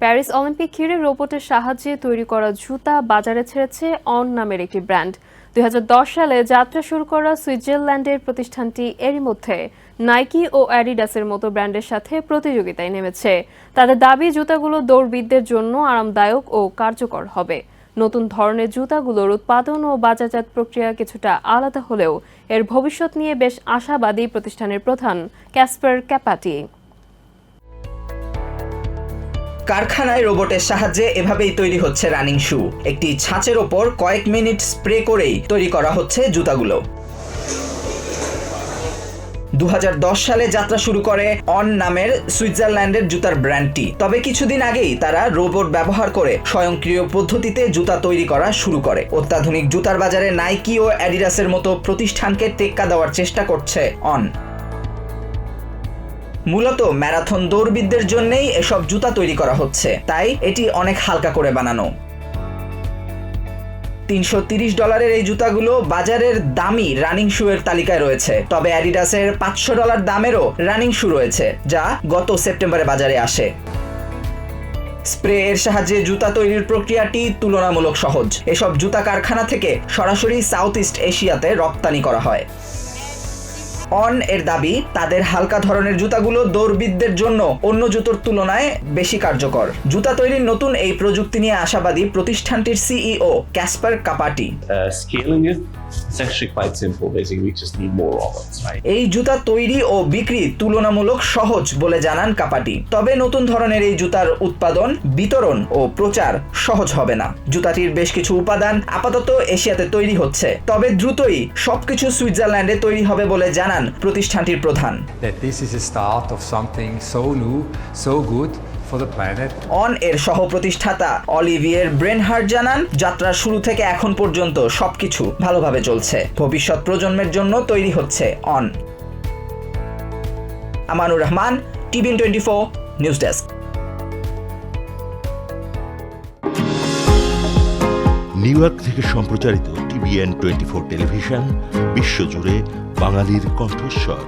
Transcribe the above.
Paris Olympic ঘিরে রোবটের সাহায্যে তৈরি করা জুতা বাজারে ছেড়েছে অন নামের একটি ব্র্যান্ড। দুই হাজার দশ সালে যাত্রা শুরু করা সুইজারল্যান্ডের প্রতিষ্ঠানটি এরই মধ্যে নাইকি ও অ্যাডিডাসের মতো ব্র্যান্ডের সাথে প্রতিযোগিতায় নেমেছে। তাদের দাবি, জুতাগুলো দৌড়বিদদের জন্য আরামদায়ক ও কার্যকর হবে। নতুন ধরনের জুতাগুলোর উৎপাদন ও বাজারজাত প্রক্রিয়া কিছুটা আলাদা হলেও এর ভবিষ্যৎ নিয়ে বেশ আশাবাদী প্রতিষ্ঠানের প্রধান ক্যাসপার ক্যাপাটি। কারখানায় রোবটের সাহায্যে এভাবেই তৈরি হচ্ছে রানিং শু। একটি ছাঁচের ওপর কয়েক মিনিট স্প্রে করেই তৈরি করা হচ্ছে জুতাগুলো। দু হাজার দশ সালে যাত্রা শুরু করে অন নামের সুইজারল্যান্ডের জুতার ব্র্যান্ডটি। তবে কিছুদিন আগেই তারা রোবট ব্যবহার করে স্বয়ংক্রিয় পদ্ধতিতে জুতা তৈরি করা শুরু করে। অত্যাধুনিক জুতার বাজারে নাইকি ও অ্যাডিডাসের মতো প্রতিষ্ঠানকে টেক্কা দেওয়ার চেষ্টা করছে অন। মূলত ম্যারাথন দৌড়বিদদের জন্যই এসব জুতা তৈরি করা হচ্ছে। তাই এটি অনেক হালকা করে বানানো। তিনশো ডলারের এই জুতাগুলো বাজারের দামি রানিং শু এর তালিকায় রয়েছে। তবে অ্যাডিডাসের পাঁচশো ডলার দামেরও রানিং শু রয়েছে, যা গত সেপ্টেম্বরে বাজারে আসে। স্প্রে এর সাহায্যে জুতা তৈরির প্রক্রিয়াটি তুলনামূলক সহজ। এসব জুতা কারখানা থেকে সরাসরি সাউথ ইস্ট এশিয়াতে রপ্তানি করা হয়। অন এর দাবি, তাদের হালকা ধরনের জুতাগুলো দৌড়বিদদের জন্য অন্য জুতোর তুলনায় বেশি কার্যকর। জুতা তৈরির নতুন এই প্রযুক্তি নিয়ে আশাবাদী প্রতিষ্ঠানটির সিইও ক্যাসপার কাপাটি। It's actually quite simple. Basically, we just need more robots, right? এই জুতা তৈরি ও বিক্রি তুলনামূলক সহজ বলে জানান কাপাটি তবে নতুন ধরনের এই জুতার উৎপাদন বিতরণ ও প্রচার সহজ হবে না জুতাটির বেশ কিছু উপাদান আপাতত এশিয়াতে তৈরি হচ্ছে তবে দ্রুতই সবকিছু সুইজারল্যান্ডে তৈরি হবে বলে জানান প্রতিষ্ঠানটির প্রধান that this is a start of something so new, so good. অন এর সহ প্রতিষ্ঠাতা অলিভিয়ের ব্রেনহার্ট জানান যাত্রার শুরু থেকে এখন পর্যন্ত সবকিছু ভালোভাবে চলছে। ভবিষ্যৎ প্রজন্মের জন্য তৈরি হচ্ছে on Amanur Rahman TBN twenty four news desk. New York থেকে সম্প্রচারিত টিভিএন টোয়েন্টি ফোর টেলিভিশন বিশ্বজুড়ে বাঙালির কণ্ঠস্বর।